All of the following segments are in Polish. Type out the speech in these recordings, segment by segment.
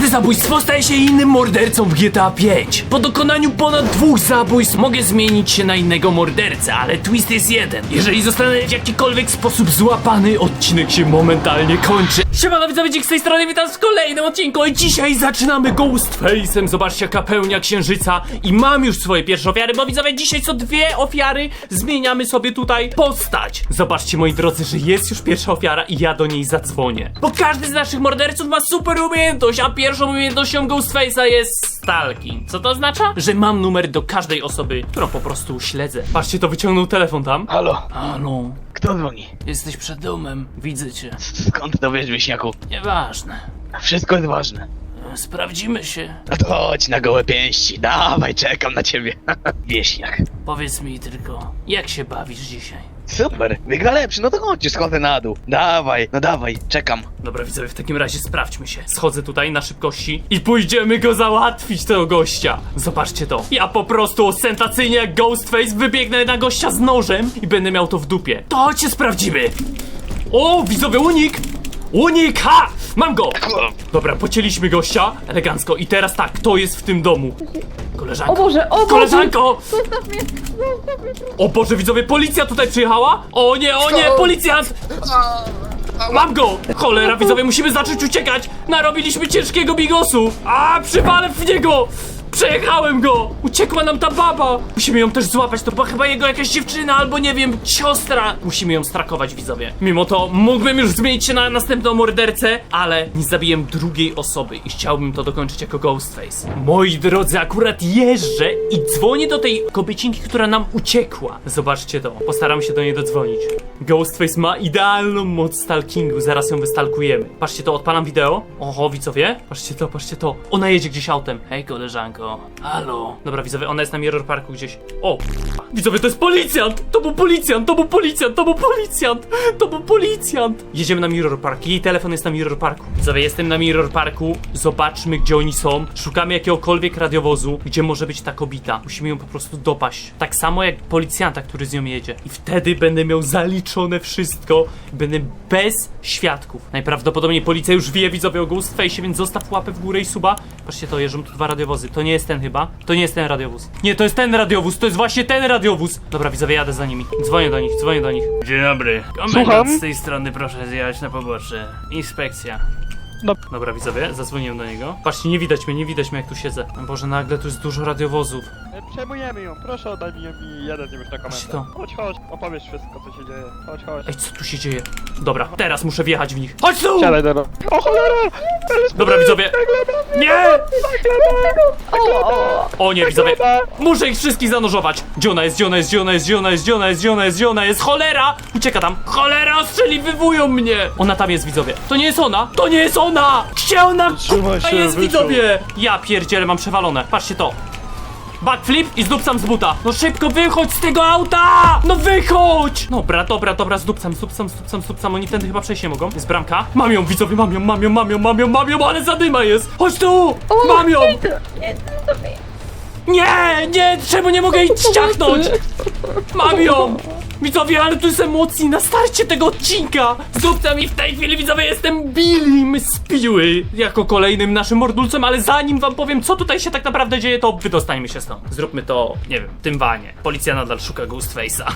Każde zabójstwo staje się innym mordercą w GTA 5. Po dokonaniu ponad dwóch zabójstw mogę zmienić się na innego mordercę, ale twist jest jeden. Jeżeli zostanę w jakikolwiek sposób złapany, odcinek się momentalnie kończy. Siemano widzowie, z tej strony, witam w kolejnym odcinku i dzisiaj zaczynamy Ghostface'em. Zobaczcie jaka pełnia księżyca i mam już swoje pierwsze ofiary, bo widzowie, dzisiaj są dwie ofiary, zmieniamy sobie tutaj postać. Zobaczcie moi drodzy, że jest już pierwsza ofiara i ja do niej zadzwonię. Bo każdy z naszych morderców ma super umiejętność, a pierwszą umiejętnością Ghostface'a jest stalking. Co to oznacza? Że mam numer do każdej osoby, którą po prostu śledzę. Patrzcie, to wyciągnął telefon tam. Halo, Halo, kto dzwoni? jesteś przed domem, widzę cię. Skąd to wiesz, wieśniaku? Nieważne. Wszystko jest ważne. Sprawdzimy się. No to chodź na gołe pięści, dawaj, czekam na ciebie. Wieśniak. Powiedz mi tylko, jak się bawisz dzisiaj? Super, wygra lepszy, no to chodź, schodzę na dół. Dawaj, no dawaj, czekam. Dobra, widzowie, w takim razie sprawdźmy się. Schodzę tutaj na szybkości i pójdziemy go załatwić, tego gościa. Zobaczcie to. Ja po prostu sentacyjnie jak Ghostface wybiegnę na gościa z nożem i będę miał to w dupie. To chodźcie sprawdzimy. O, widzowie, unik! Unik, ha! Mam go! Dobra, pocięliśmy gościa elegancko i teraz tak, kto jest w tym domu? Koleżanko. O Boże, o Boże! Koleżanko! Zostaw mnie! Zostaw mnie! O Boże, widzowie, policja tutaj przyjechała? O nie, o nie, policjant! Mam go! Cholera, widzowie, musimy zacząć uciekać! Narobiliśmy ciężkiego bigosu! A, przywalę w niego! Przejechałem go! Uciekła nam ta baba! Musimy ją też złapać, to była chyba jego jakaś dziewczyna, albo nie wiem, siostra! Musimy ją strakować, widzowie. Mimo to mógłbym już zmienić się na następną mordercę, ale nie zabiłem drugiej osoby i chciałbym to dokończyć jako Ghostface. Moi drodzy, akurat jeżdżę i dzwonię do tej kobiecinki, która nam uciekła. Zobaczcie to, postaram się do niej dodzwonić. Ghostface ma idealną moc stalkingu, zaraz ją wystalkujemy. Patrzcie to, odpalam wideo. Oho, widzowie, patrzcie to, patrzcie to. Ona jedzie gdzieś autem. Hej, koleżanko. Halo. Dobra, widzowie, ona jest na Mirror Parku gdzieś. O, widzowie, to jest policjant! To był policjant, to był policjant, to był policjant! To był policjant! Jedziemy na Mirror Park, jej telefon jest na Mirror Parku. Widzowie, jestem na Mirror Parku, zobaczmy gdzie oni są. Szukamy jakiegokolwiek radiowozu, gdzie może być ta kobita. Musimy ją po prostu dopaść. Tak samo jak policjanta, który z nią jedzie. I wtedy będę miał zaliczone wszystko. Będę bez świadków. Najprawdopodobniej policja już wie widzowie o Ghostface, więc zostaw łapę w górę i suba. Patrzcie to, jeżdżą tu dwa radiowozy. To nie jest ten chyba. To nie jest ten radiowóz. Nie, to jest ten radiowóz, to jest właśnie ten radiowóz. Dobra, widzowie, jadę za nimi. Dzwonię do nich, dzwonię do nich. Dzień dobry. Komendant Słucham? z tej strony proszę zjechać na pobocze. Inspekcja. No. Dobra, widzowie, zadzwoniłem do niego. Patrzcie, nie widać mnie, nie widać mnie jak tu siedzę. Boże, nagle tu jest dużo radiowozów. E, Przejmujemy ją, proszę oddaj mi, mi jeden już na komendę. to. Chodź, chodź, opowiesz wszystko co się dzieje. Chodź, chodź. Ej, co tu się dzieje? Dobra, teraz muszę wjechać w nich. Chodź tu! Siadaj do O cholera! Dobra, widzowie. Nie! O! Nie, widzowie. Muszę ich wszystkich zanurzować. Gdzie ona jest, gdzie ona jest, gdzie ona jest, gdzie ona jest, gdzie ona jest, gdzie ona jest, gdzie ona jest? Cholera! Ucieka tam. Cholera, ostrzeliwywują mnie! Ona tam jest, widzowie. To nie jest ona! To nie jest ona! Gdzie ona Trzymaj się, jest, widzowie? Ja pierdzielę, mam przewalone. Patrzcie to. Backflip i zdupcam z buta. No szybko wychodź z tego auta! No wychodź! Dobra, dobra, dobra, zdupcam, zdupcam, zdupcam, zdupcam. Oni tędy chyba przejść nie mogą. Jest bramka. Mam ją, widzowie, mam ją, mam ją, mam ją, mam ją, mam ją, ale zadyma jest! Chodź tu! Mam ją! Nie, nie, czemu nie mogę jej ściachnąć? Mam ją! Widzowie, ale tu jest emocji na starcie tego odcinka! Zróbcie mi w tej chwili, widzowie, jestem Billim z Piły jako kolejnym naszym mordulcem, ale zanim wam powiem, co tutaj się tak naprawdę dzieje, to wydostańmy się stąd. Zróbmy to, nie wiem, tym wanie. Policja nadal szuka Ghostface'a.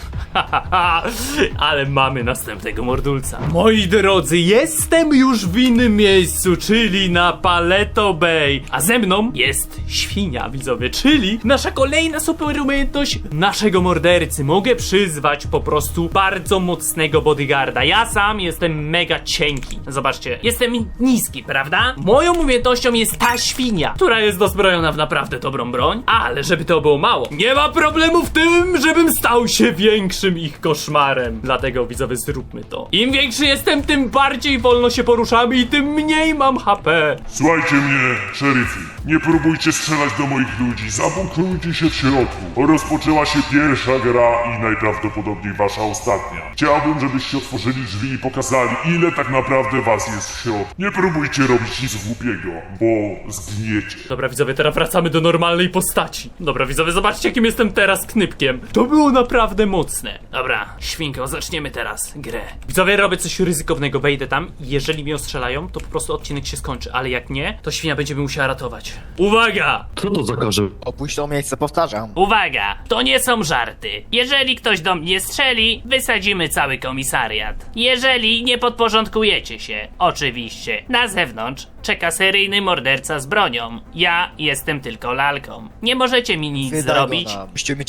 ale mamy następnego mordulca. Moi drodzy, jestem już w innym miejscu, czyli na Paleto Bay. A ze mną jest świnia, widzowie, czyli nasza kolejna super umiejętność naszego mordercy. Mogę przyzwać po prostu bardzo mocnego bodyguarda. Ja sam jestem mega cienki. Zobaczcie, jestem niski, prawda? Moją umiejętnością jest ta świnia, która jest dozbrojona w naprawdę dobrą broń. Ale żeby to było mało, nie ma problemu w tym, żebym stał się większym ich koszmarem. Dlatego widzowie, zróbmy to. Im większy jestem, tym bardziej wolno się poruszamy i tym mniej mam HP. Słuchajcie mnie, szeryfy. Nie próbujcie strzelać do moich ludzi, zabunkrujcie się w środku. Rozpoczęła się pierwsza gra i najprawdopodobniej wasza ostatnia. Chciałbym, żebyście otworzyli drzwi i pokazali, ile tak naprawdę was jest w środku. Nie próbujcie robić nic głupiego, bo zgniecie. Dobra, widzowie, teraz wracamy do normalnej postaci. Dobra, widzowie, zobaczcie, jakim jestem teraz knypkiem. To było naprawdę mocne. Dobra, świnko, zaczniemy teraz grę. Widzowie, robię coś ryzykownego, wejdę tam i jeżeli mnie ostrzelają, to po prostu odcinek się skończy, ale jak nie, to świnia będzie mi musiała ratować. Uwaga! Co to za karze? Opuść to miejsce, powtarzam. Uwaga, to nie są żarty. Jeżeli ktoś do mnie strzeli, wysadzimy cały komisariat. Jeżeli nie podporządkujecie się, oczywiście. Na zewnątrz czeka seryjny morderca z bronią. Ja jestem tylko lalką. Nie możecie mi nic Wydaj zrobić. Go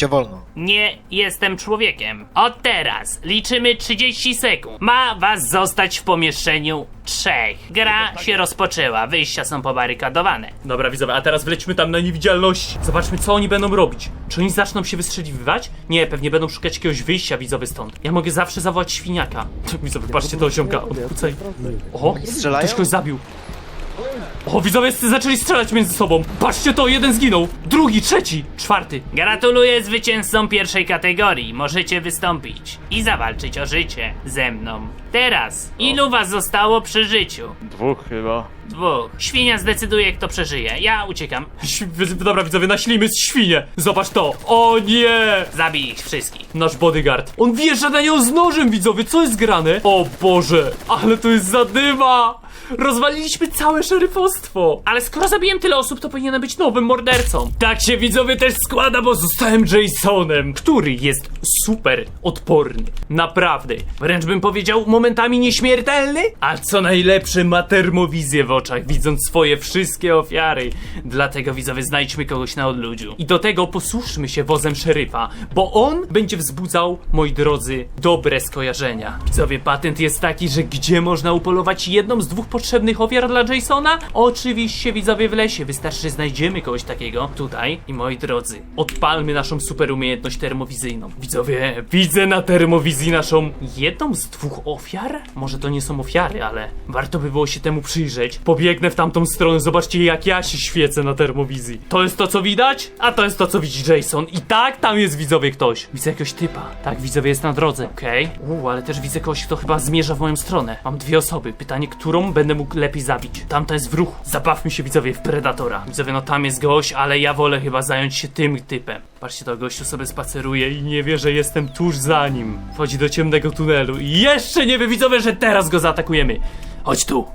nam. Wolno. Nie jestem człowiekiem. Od teraz liczymy 30 sekund. Ma was zostać w pomieszczeniu trzech. Gra się rozpoczęła, wyjścia są pobarykadowane. Dobra, widzowie, a teraz wlećmy tam na niewidzialność. Zobaczmy, co oni będą robić. Czy oni zaczną się wystrzeliwać? Nie, pewnie będą szukać jakiegoś wyjścia, widzowie, stąd. Ja mogę zawsze zawołać świniaka. Widzowie, patrzcie to ziomka, odwrócaj. Oho, strzelają? ktoś kogoś zabił. O, widzowie zaczęli strzelać między sobą. Patrzcie to, jeden zginął. Drugi, trzeci, czwarty. Gratuluję zwycięzcom pierwszej kategorii. Możecie wystąpić i zawalczyć o życie ze mną. Teraz, ilu was zostało przy życiu? Dwóch chyba. Dwóch. Świnia zdecyduje, kto przeżyje. Ja uciekam. Dobra, widzowie, naślimy świnię. Zobacz to. O nie! Zabij ich wszystkich. Nasz bodyguard. On wjeżdża na nią z nożem, widzowie. Co jest grane? O Boże, ale to jest zadyma. Rozwaliliśmy całe szeryfostwo. Ale skoro zabiłem tyle osób, to powinienem być nowym mordercą. Tak się widzowie też składa, bo zostałem Jasonem, który jest super odporny. Naprawdę. Wręcz bym powiedział momentami nieśmiertelny. A co najlepsze, ma termowizję w oczach, widząc swoje wszystkie ofiary. Dlatego widzowie, znajdźmy kogoś na odludziu. I do tego posłuszmy się wozem szeryfa, bo on będzie wzbudzał, moi drodzy, dobre skojarzenia. Widzowie, patent jest taki, że gdzie można upolować jedną z dwóch potrzebnych ofiar dla Jasona? Oczywiście, widzowie, w lesie. Wystarczy, że znajdziemy kogoś takiego tutaj. I moi drodzy, odpalmy naszą super umiejętność termowizyjną. Widzowie, widzę na termowizji naszą jedną z dwóch ofiar? Może to nie są ofiary, ale warto by było się temu przyjrzeć. Pobiegnę w tamtą stronę, zobaczcie jak ja się świecę na termowizji. To jest to, co widać, a to jest to, co widzi Jason. I tak, tam jest widzowie ktoś. Widzę jakiegoś typa. Tak, widzowie jest na drodze. Okej. Uuu, ale też widzę kogoś, kto chyba zmierza w moją stronę. Mam dwie osoby. Pytanie, którą będę mógł lepiej zabić. Tamta jest w ruchu. Zabawmy się widzowie w Predatora. Widzowie, no tam jest gość, ale ja wolę chyba zająć się tym typem. Patrzcie, to gościu sobie spaceruje i nie wie, że jestem tuż za nim. Wchodzi do ciemnego tunelu i jeszcze nie wie widzowie, że teraz go zaatakujemy. Chodź tu.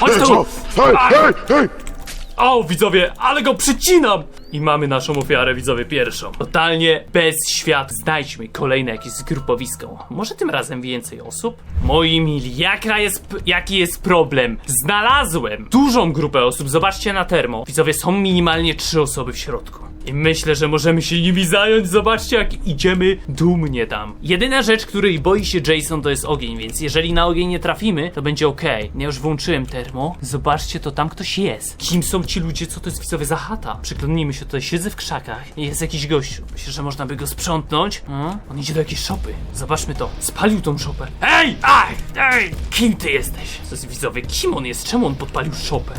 Chodź tu. Hej, hej, hej! O, widzowie, ale go przycinam! I mamy naszą ofiarę, widzowie, pierwszą. Totalnie bez świat. Znajdźmy kolejne jakieś zgrupowisko. Może tym razem więcej osób? Moi mili, jaka jest, jaki jest problem? Znalazłem dużą grupę osób. Zobaczcie na termo. Widzowie, są minimalnie trzy osoby w środku. I myślę, że możemy się nimi zająć. Zobaczcie, jak idziemy dumnie tam. Jedyna rzecz, której boi się Jason, to jest ogień, więc jeżeli na ogień nie trafimy, to będzie ok. Ja już włączyłem termo. Zobaczcie, to tam ktoś jest. Kim są ci ludzie? Co to jest widzowie za chata? Przyglądnijmy się tutaj. Siedzę w krzakach. i Jest jakiś gościu. Myślę, że można by go sprzątnąć. A? On idzie do jakiejś szopy. Zobaczmy to. Spalił tą szopę. Ej! Aj! Ej! Kim ty jesteś? To jest widzowie. Kim on jest? Czemu on podpalił szopę?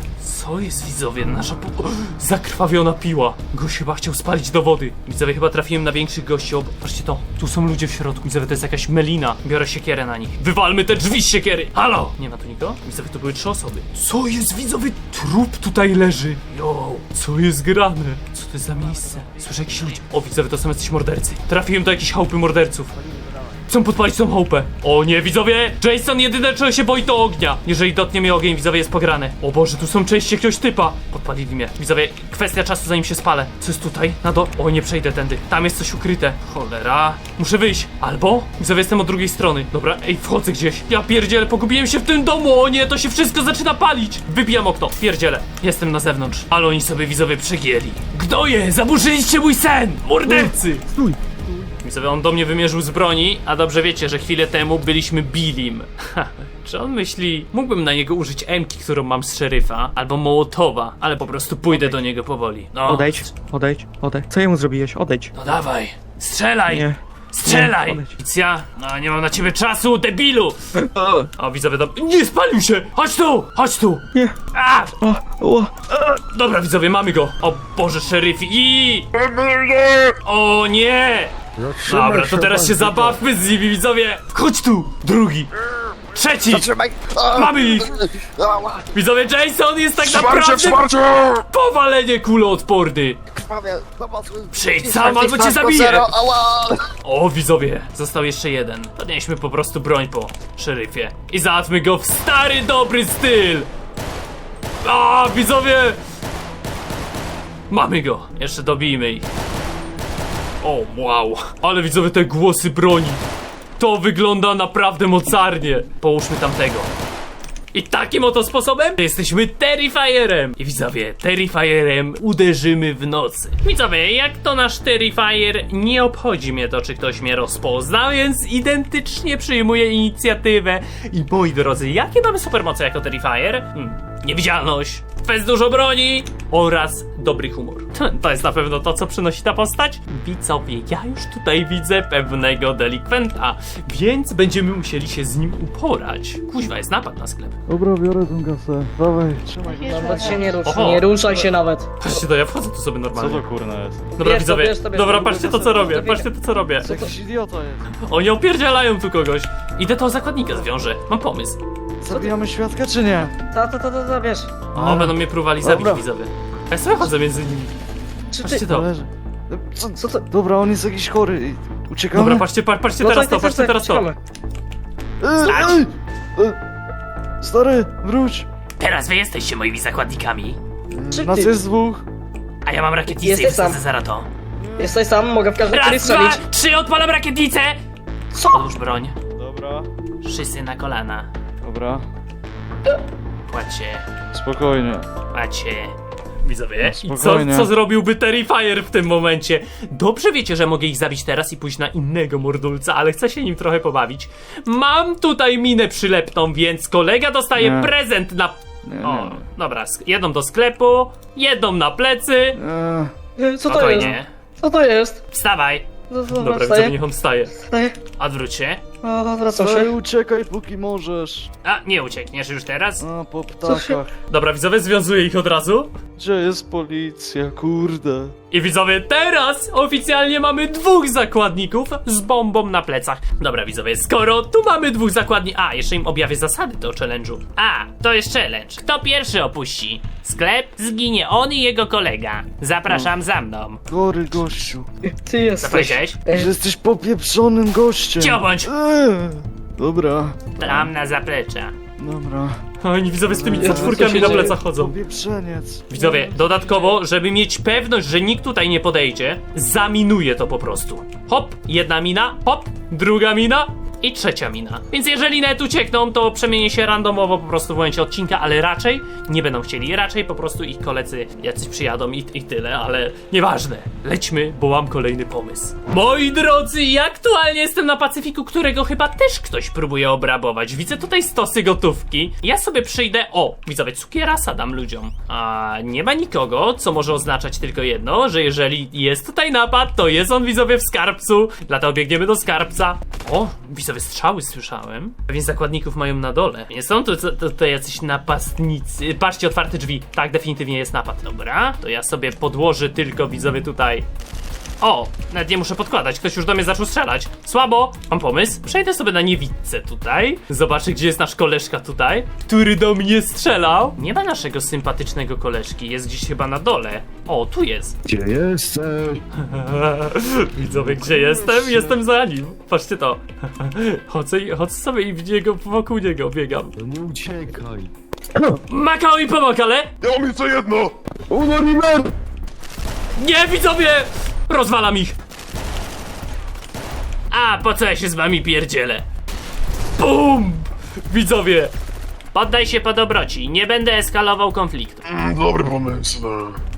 Co jest widzowie? Nasza po... zakrwawiona piła. Gość chyba chciał spalić do wody. Widzowie, chyba trafiłem na większych gości. O, patrzcie to. Tu są ludzie w środku. Widzowie, to jest jakaś melina. Biorę siekierę na nich. Wywalmy te drzwi z siekiery. Halo! Nie ma tu nikogo? Widzowie, to były trzy osoby. Co jest, widzowie? Trup tutaj leży. Yo, co jest grane? Co to jest za miejsce? Słyszę jakiś ludzi. O, widzowie, to są jacyś mordercy. Trafiłem do jakichś chałupy morderców. Chcą podpalić tą chałupę. O nie, widzowie! Jason jedyne czego się boi to ognia. Jeżeli dotknie mnie ogień, widzowie, jest pograne. O Boże, tu są części jakiegoś typa. Podpalili mnie. Widzowie, kwestia czasu zanim się spalę. Co jest tutaj? Na do... O, nie przejdę tędy. Tam jest coś ukryte. Cholera. Muszę wyjść. Albo? Widzowie, jestem od drugiej strony. Dobra, ej, wchodzę gdzieś. Ja pierdzielę, pogubiłem się w tym domu. O nie, to się wszystko zaczyna palić. Wybijam okno. Pierdzielę. Jestem na zewnątrz. Ale oni sobie, widzowie, przegięli. Gnoje, zaburzyliście mój sen! Mordercy! Stój! Widzowie, on do mnie wymierzył z broni, a dobrze wiecie, że chwilę temu byliśmy Billim. Ha, Czy on myśli, mógłbym na niego użyć Emki, którą mam z szeryfa, albo Mołotowa, ale po prostu pójdę do niego powoli. No, Odejdź, odejdź, odejdź. Co jemu zrobiłeś? Odejdź. no dawaj, strzelaj! Nie. Strzelaj! Nie, odejdź. Policja, no nie mam na ciebie czasu, debilu! O, widzowie, do... nie spalił się! Chodź tu, chodź tu! Nie. A! O, o. Dobra, widzowie, mamy go! O Boże, szeryfi i... O nie! Dobra, to teraz się zabawmy z nimi, widzowie! Chodź tu! Drugi! Trzeci! Zatrzymaj! Mamy ich! Widzowie, Jason jest tak naprawdę wsparcie! powalenie kuloodporny! Krwawie, pomocy! Przyjdź sam, albo cię zabiję! O, widzowie, został jeszcze jeden. Podnieśmy po prostu broń po szeryfie. I załatwmy go w stary, dobry styl! A, widzowie! Mamy go. Jeszcze dobijmy ich. O, wow. Ale widzowie, te głosy broni. To wygląda naprawdę mocarnie. Połóżmy tamtego. I takim oto sposobem jesteśmy Terrifierem. I widzowie, Terrifierem uderzymy w nocy. Widzowie, jak to nasz Terrifier, nie obchodzi mnie to, czy ktoś mnie rozpozna, więc identycznie przyjmuję inicjatywę. I moi drodzy, jakie mamy supermoce jako Terrifier? Hmm. Niewidzialność, fez dużo broni oraz dobry humor. To jest na pewno to, co przynosi ta postać. Widzowie, ja już tutaj widzę pewnego delikwenta, więc będziemy musieli się z nim uporać. Kuźwa, jest napad na sklep. Dobra, biorę tą kasę. Dawaj, trzymaj. Nawet się nie rusz, Oho. nie ruszaj się nawet. Patrzcie to, ja wchodzę tu sobie Co normalnie. to kurna jest? Dobra, Bierz to, widzowie, bierz to, bierz dobra, to, patrzcie to, co robię, patrzcie to, co robię. Jakiś idiota jest. Oni opierdzielają tu kogoś. Idę to zakładnika zwiążę, mam pomysł. Zabijamy świadka czy nie? Ta, ta, ta, ta, ta, wiesz. O, będą mnie próbowali zabić, Dobra. widzowie. Ja sobie chodzę między nimi. Czy ty... Patrzcie to. Leży. Co, Co to? Dobra, on jest jakiś chory. Uciekamy? Dobra, patrzcie, pa- patrzcie No teraz to, patrzcie tak, teraz to. czekamy. Ej, Stać! ej, ej. Stary, wróć. Teraz wy jesteście moimi zakładnikami. Czy Nas ty- jest dwóch. A ja mam rakietnicę i Jesteś wsadzę sam. zaraz to. Jesteś sam, mogę w każdej chwili Raz, dwa, strzelić. trzy, odpalam rakietnicę! Co? Odłóż broń. Dobra, Wszyscy na kolana. Dobra, Płacie, spokojnie. płacie. Widzowie, i co, Spokojnie. co zrobiłby Terrifier w tym momencie? Dobrze wiecie, że mogę ich zabić teraz i pójść na innego mordulca, ale chcę się nim trochę pobawić. Mam tutaj minę przylepną, więc kolega dostaje Nie. prezent na... Nie, O, nie. dobra, sk- jedną do sklepu, jedną na plecy. Eee, E, Co to jest? Spokojnie. Co to jest? Wstawaj. Co to Dobra, widzowie, niech on wstaje. Wstaje. Odwróć się. O, wracam stary, się. uciekaj póki możesz. A, nie uciekniesz już teraz? A, po ptakach. Dobra, widzowie, związuję ich od razu. Gdzie jest policja, kurde? I widzowie, teraz oficjalnie mamy dwóch zakładników z bombą na plecach. Dobra, widzowie, skoro tu mamy dwóch zakładników. A, jeszcze im objawię zasady do challenge'u. A, to jest challenge. Kto pierwszy opuści sklep, zginie on i jego kolega. Zapraszam za mną. Gory gościu. Ty jesteś. Ej, Że jesteś popieprzonym gościem. Cicho bądź! Eee, dobra, Tam na zaplecza. dobra. Oni widzowie z tymi Jezu, czwórkami się na dzieje? plecach chodzą. Widzowie, dodatkowo, żeby mieć pewność, że nikt tutaj nie podejdzie, zaminuję to po prostu. Hop, jedna mina, hop, druga mina i trzecia mina. Więc jeżeli nawet uciekną, to przemienię się randomowo po prostu w momencie odcinka, ale raczej nie będą chcieli. Raczej po prostu ich koledzy jacyś przyjadą i, i tyle, ale nieważne. Lećmy, bo mam kolejny pomysł. Moi drodzy, ja aktualnie jestem na Pacyfiku, którego chyba też ktoś próbuje obrabować. Widzę tutaj stosy gotówki. Ja sobie przyjdę, o, widzowie, cukierasa dam ludziom. A nie ma nikogo, co może oznaczać tylko jedno, że jeżeli jest tutaj napad, to jest on widzowie w skarbcu. Dlatego biegniemy do skarbca. O, widzowie, strzały słyszałem. Więc zakładników mają na dole. Nie są tu to jacyś napastnicy. Patrzcie, otwarte drzwi. Tak, definitywnie jest napad. Dobra, to ja sobie podłożę tylko widzowie tutaj o, nawet nie muszę podkładać, ktoś już do mnie zaczął strzelać. Słabo, mam pomysł. Przejdę sobie na niewidce tutaj. Zobaczę, gdzie jest nasz koleżka tutaj, który do mnie strzelał. Nie ma naszego sympatycznego koleżki, jest gdzieś chyba na dole. O, tu jest. Gdzie jesteś? Widzowie, gdzie jestem? Jestem za nim. Patrzcie to. Chodzę, i- chodzę sobie i w niego, wokół niego biegam. No nie uciekaj. Makao i pomok, ale... Ja mam jeszcze jedno! Uno River! Nie, widzowie! Rozwalam ich! A, po co ja się z wami pierdzielę? BUM! Widzowie! Poddaj się po dobroci, nie będę eskalował konfliktu. Mm, Dobry pomysł.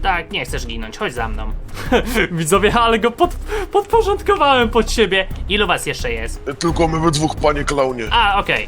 Tak, nie chcesz ginąć, chodź za mną. Widzowie, ale go pod, podporządkowałem pod siebie. Ilu was jeszcze jest? Tylko my we dwóch, panie klaunie. A, okej.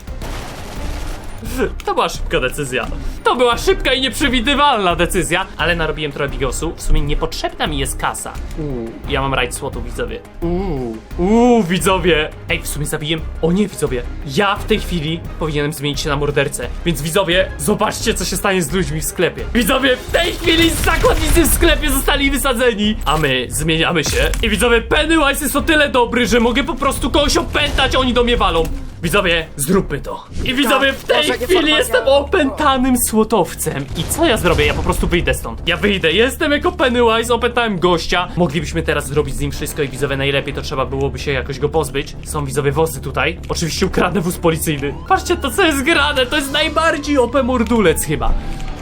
To była szybka decyzja. To była szybka i nieprzewidywalna decyzja, ale narobiłem trochę bigosu. W sumie niepotrzebna mi jest kasa. Uuu, ja mam rajd słotu, widzowie. Uuu, uuu, widzowie. Ej, w sumie zabiję. O nie, widzowie. Ja w tej chwili powinienem zmienić się na mordercę. Więc widzowie, zobaczcie, co się stanie z ludźmi w sklepie. Widzowie, w tej chwili zakładnicy w sklepie zostali wysadzeni. A my zmieniamy się. I widzowie, Pennywise jest o tyle dobry, że mogę po prostu kogoś opętać, a oni do mnie walą. Widzowie, zróbmy to. I widzowie, w tej chwili jestem opętanym słotowcem. I co ja zrobię? Ja po prostu wyjdę stąd. Ja wyjdę. Jestem jako Pennywise, opętałem gościa. Moglibyśmy teraz zrobić z nim wszystko i widzowie, najlepiej to trzeba byłoby się jakoś go pozbyć. Są widzowie wozy tutaj. Oczywiście ukradnę wóz policyjny. Patrzcie to, co jest grane. To jest najbardziej OP mordulec chyba.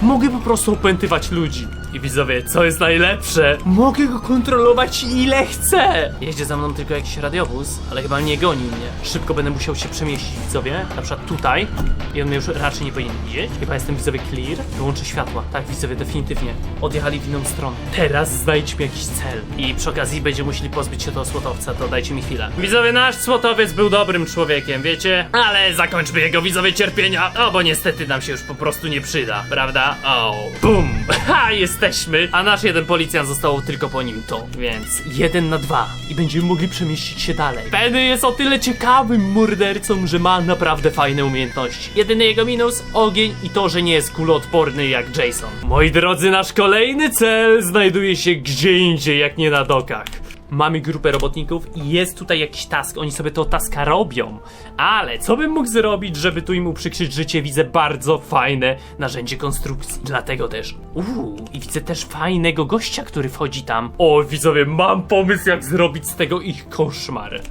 Mogę po prostu opętywać ludzi. I widzowie, co jest najlepsze? Mogę go kontrolować ile chcę! Jedzie za mną tylko jakiś radiowóz, ale chyba nie goni mnie. Szybko będę musiał się przemieścić, widzowie. Na przykład tutaj. I on mnie już raczej nie powinien widzieć. Chyba jestem widzowie clear. Wyłączę światła. Tak, widzowie, definitywnie. Odjechali w inną stronę. Teraz znajdźmy jakiś cel. I przy okazji będziemy musieli pozbyć się tego słotowca, to dajcie mi chwilę. Widzowie, nasz słotowiec był dobrym człowiekiem, wiecie? Ale zakończmy jego widzowie cierpienia. O, bo niestety nam się już po prostu nie przyda, prawda? O, bum! Ha, jesteśmy! A nasz jeden policjant zostało tylko po nim to. Więc jeden na dwa. I będziemy mogli przemieścić się dalej. Penny jest o tyle ciekawym mordercą, że ma naprawdę fajne umiejętności. Jedyny jego minus ogień i to, że nie jest kuloodporny jak Jason. Moi drodzy, nasz kolejny cel znajduje się gdzie indziej, jak nie na dokach. Mamy grupę robotników i jest tutaj jakiś task. Oni sobie to taska robią. Ale co bym mógł zrobić, żeby tu im uprzykrzyć życie? Widzę bardzo fajne narzędzie konstrukcji. Dlatego też. Uuu, i widzę też fajnego gościa, który wchodzi tam. O, widzowie, mam pomysł, jak zrobić z tego ich koszmar.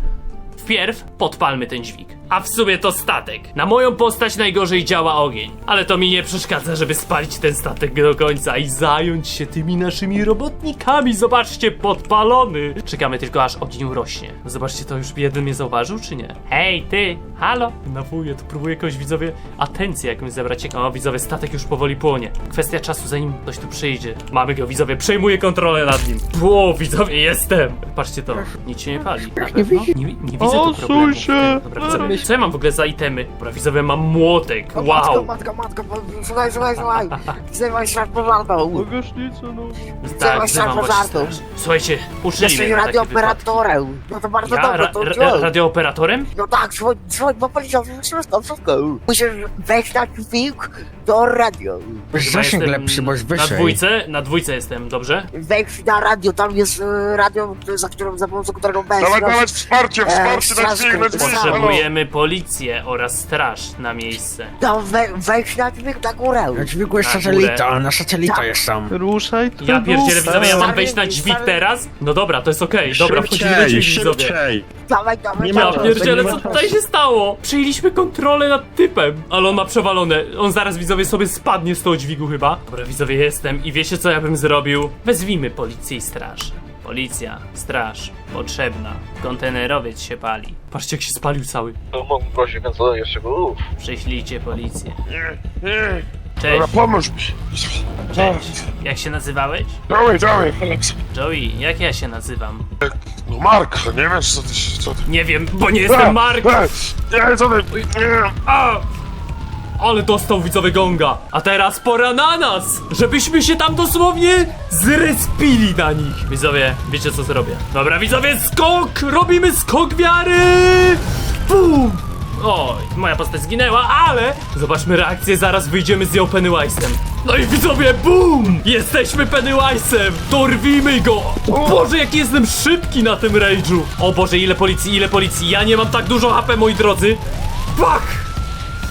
Wpierw podpalmy ten dźwig. A w sumie to statek. Na moją postać najgorzej działa ogień. Ale to mi nie przeszkadza, żeby spalić ten statek do końca i zająć się tymi naszymi robotnikami. Zobaczcie, podpalony. Czekamy tylko aż ogień urośnie. Zobaczcie, to już jeden mnie zauważył, czy nie? Hej, ty! Halo! Nawuję, to próbuję jakoś widzowie atencję jakąś zebrać. O, widzowie, statek już powoli płonie. Kwestia czasu, zanim ktoś tu przyjdzie. Mamy go, widzowie, przejmuję kontrolę nad nim. Ło, widzowie, jestem! Patrzcie to, nic się nie pali. Na pewno? Nie, nie widzę tu O, problemu. słyszę. Dobra, widzowie, co ja mam w ogóle za itemy? Dobra, widzowie, mam młotek, wow! Matko, matko, słuchaj, słuchaj, słuchaj. Wzywaj straż pożarną. Pogasznicę, no. Tak, Wzywaj wzywam straż pożarną. Słuchajcie, uczyli Jesteś mnie na wypadek. radiooperatorem. No to bardzo Ja, dobrze, ra to ra działa. radiooperatorem? No tak, dzwoń, dzwoń, bo policja wszystko, wszystko. Musisz wejść na dźwig do radio. Chyba jestem Na dwójce, na dwójce jestem, dobrze? Wejdź na radio, tam jest e, radio, za, którym, za pomocą którego będziesz. Dawaj, dawaj, wsparcie, wsparcie na straż- dźwig, na dźwig, halo! Potrzebujemy policję oraz straż na miejsce. No, we, wejdź na dźwig na górę. Dźwigłeś Na satelita, na satelita Tak. jest tam. Ruszaj Ja pierdzielę widzowie, ja mam wejść na dźwig teraz? No dobra, to jest okej, dobra, wchodzimy na dźwig widzowie. Dawaj, dawaj, Ja dawaj. pierdzielę, co tutaj się stało? Przejęliśmy kontrolę nad typem, ale on ma przewalone. On zaraz, widzowie, sobie spadnie z tego dźwigu chyba. Dobra, widzowie, jestem i wiecie, co ja bym zrobił? Wezwijmy policję i straż. Policja, straż, potrzebna. Kontenerowiec się pali. Patrzcie, jak się spalił cały. To mógł prosić kancelarii jeszcze go. Prześlijcie policję. Nie, nie, Cześć, dobra, pomóż mi. cześć. Jak się nazywałeś? Dawaj, dawaj, Joey, jak ja się nazywam? no Mark, nie wiesz co ty, co ty... Nie wiem, bo nie jestem Mark! Nie, co ty, nie. A! Ale dostał widzowy gonga. A teraz pora na nas, żebyśmy się tam dosłownie zrespili na nich. Widzowie, wiecie co zrobię. Dobra, widzowie, skok! Robimy skok wiary! Bum! Oj, moja postać zginęła, ale zobaczmy reakcję, zaraz wyjdziemy z ją Pennywise'em. No i widzowie, BUM! Jesteśmy Pennywise'em! Dorwijmy go! O Boże, jaki jestem szybki na tym rage'u! O Boże, ile policji, ile policji! Ja nie mam tak dużo HP, moi drodzy! Fuck!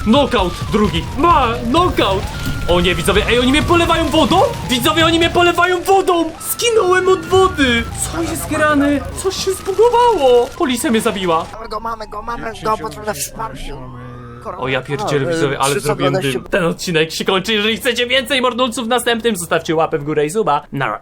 Knockout drugi. Ma, knockout. O nie, widzowie, ej, oni mnie polewają wodą? Widzowie, oni mnie polewają wodą! Skinąłem od wody! Co jest grane? Coś się zbugowało! Policja mnie zabiła. Mamy go, mamy go, mamy go, potrzebne wsparcie. O ja pierdzielę, widzowie, ale zrobiłem dym. Ten odcinek się kończy. Jeżeli chcecie więcej mordulców w następnym, zostawcie łapę w górę i suba. Nara.